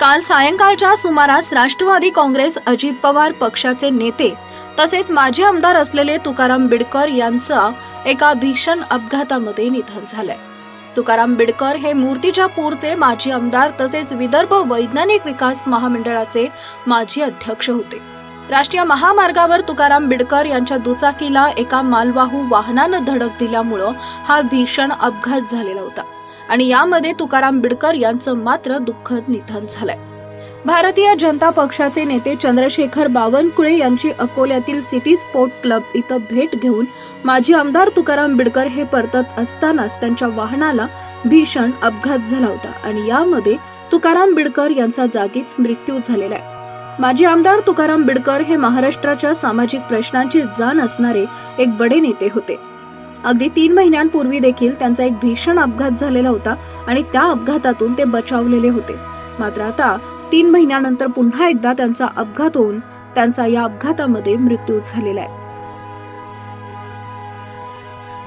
काल सायंकाळच्या सुमारास राष्ट्रवादी काँग्रेस अजित पवार पक्षाचे नेते तसेच माजी आमदार असलेले तुकाराम बिडकर यांचं एका भीषण अपघातामध्ये निधन झालंय. तुकाराम बिडकर हे मूर्तिजापूरचे माजी आमदार तसेच विदर्भ वैज्ञानिक विकास महामंडळाचे माजी अध्यक्ष होते. राष्ट्रीय महामार्गावर तुकाराम बिडकर यांच्या दुचाकीला एका मालवाहू वाहनानं धडक दिल्यामुळं हा भीषण अपघात झालेला होता. आणि यामध्ये तुकाराम बिडकर यांचं मात्र दुःखद निधन झालंय. भारतीय जनता पक्षाचे नेते चंद्रशेखर बावनकुळे यांची अकोल्यातील सिटी स्पोर्ट क्लब इथं भेट घेऊन माजी आमदार तुकाराम बिडकर हे परतत असतानाच त्यांच्या वाहनाला भीषण अपघात झाला होता आणि यामध्ये तुकाराम बिडकर यांचा जागीच मृत्यू झालेला आहे. माजी आमदार तुकाराम बिडकर हे महाराष्ट्राच्या सामाजिक प्रश्नांची जाण असणारे एक बडे नेते होते. अगदी तीन महिन्यांपूर्वी देखील त्यांचा एक भीषण अपघात झालेला होता आणि त्या अपघातातून ते बचावलेले होते. मात्र आता तीन महिन्यानंतर पुन्हा एकदा त्यांचा अपघात होऊन त्यांचा या अपघातामध्ये मृत्यू झालेला आहे.